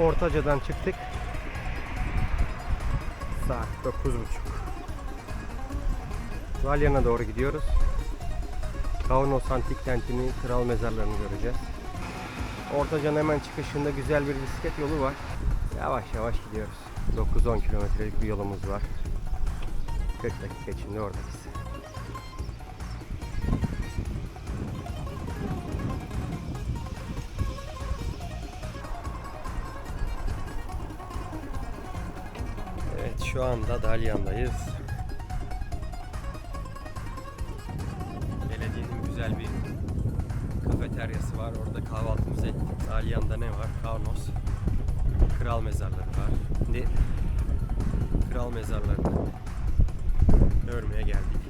Ortaca'dan çıktık. Saat 9.30. Dalyan'a doğru gidiyoruz. Kaunos Antik Kenti'nin kral mezarlarını göreceğiz. Ortaca'nın hemen çıkışında güzel bir bisiklet yolu var. Yavaş yavaş gidiyoruz. 9-10 kilometrelik bir yolumuz var. 40 dakika içinde oradayız. Şu anda Dalyan'dayız. Belediyenin güzel bir kafeteryası var. Orada kahvaltımızı ettik. Dalyan'da ne var? Kaunos. Kral mezarları var. Şimdi kral mezarlarını görmeye geldik.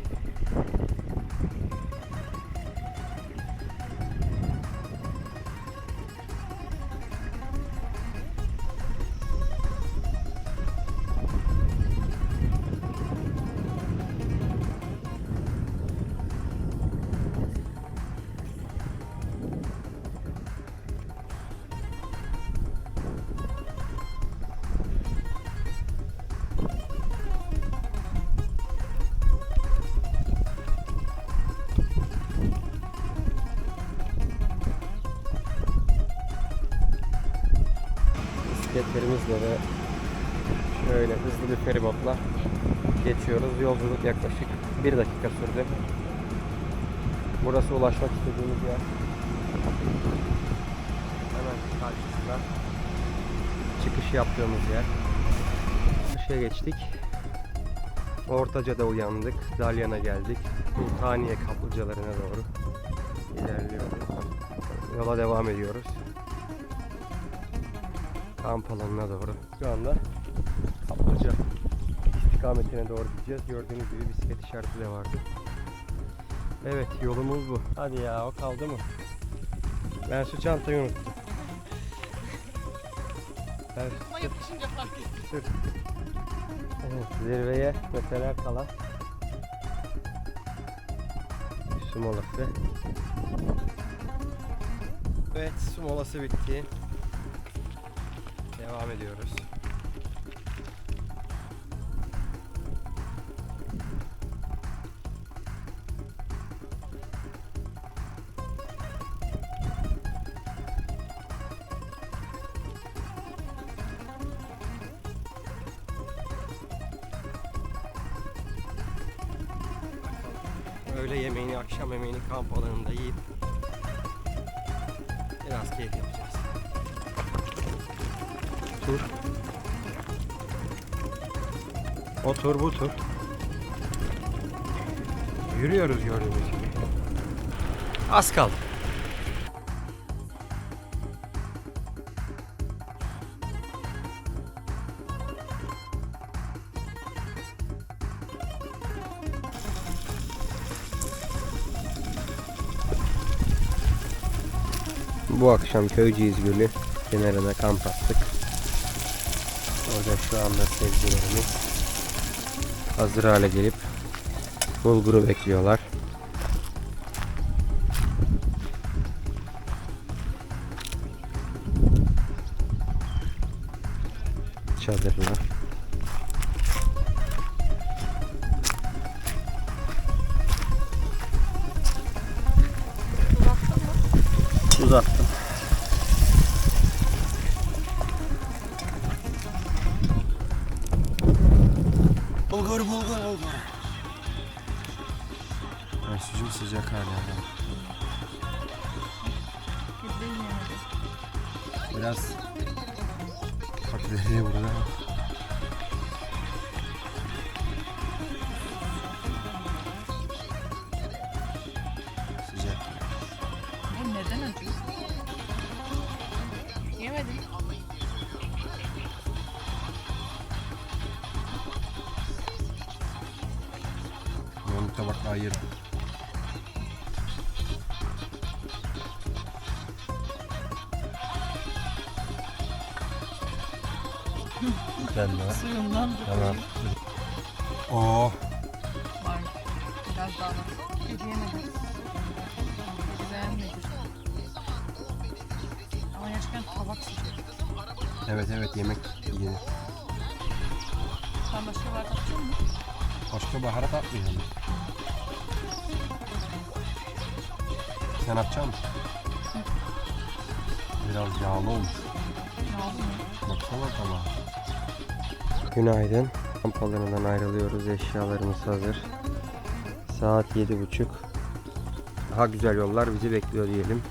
Bisikletlerimizle ve şöyle hızlı bir feribotla geçiyoruz. Yolculuk yaklaşık bir dakika sürdü. Burası ulaşmak istediğimiz yer. Hemen karşısında çıkış yaptığımız yer. Karşıya geçtik. Ortaca'da uyandık. Dalyan'a geldik. Sultaniye kaplıcalarına doğru ilerliyoruz. Yola devam ediyoruz kamp alanına doğru. Şu anda Kaplıca istikametine doğru gideceğiz. Gördüğünüz gibi bisiklet işareti de vardı. Evet yolumuz bu. Hadi ya o kaldı mı? Ben şu çantayı unuttum. Ben Ama yapışınca fark ettim. Evet, zirveye mesela kalan su molası. Evet su molası bitti. Devam ediyoruz. Öğle yemeğini, akşam yemeğini kamp alanında yiyip biraz keyif yapacağız. Tur. O tur bu tur. Yürüyoruz gördüğünüz gibi. Az kaldı. Bu akşam Köyceğiz Gölü kenarına kamp attık. Orada şu anda sevgilerimiz hazır hale gelip bulguru bekliyorlar. Çadırlar. Uzattım. Bulgur bulgur bulgur. Sucuk sıcak hala. Biraz patatesi burada. Sıcak. Ben neden acıyor? Yemedim. Ben bu tabakla ayırdım. Sen de. Suyundan da Tamam. Oo. var. Biraz daha. Ama gerçekten tabak sıcak. Evet evet yemek yenir. Sen başka var tatacak mısın? Başka baharat atmayalım. Mısın? Biraz yağlı olmuş. Baksana tabağa. Günaydın. Kamp alanından ayrılıyoruz. Eşyalarımız hazır. Saat yedi buçuk. Daha güzel yollar bizi bekliyor diyelim.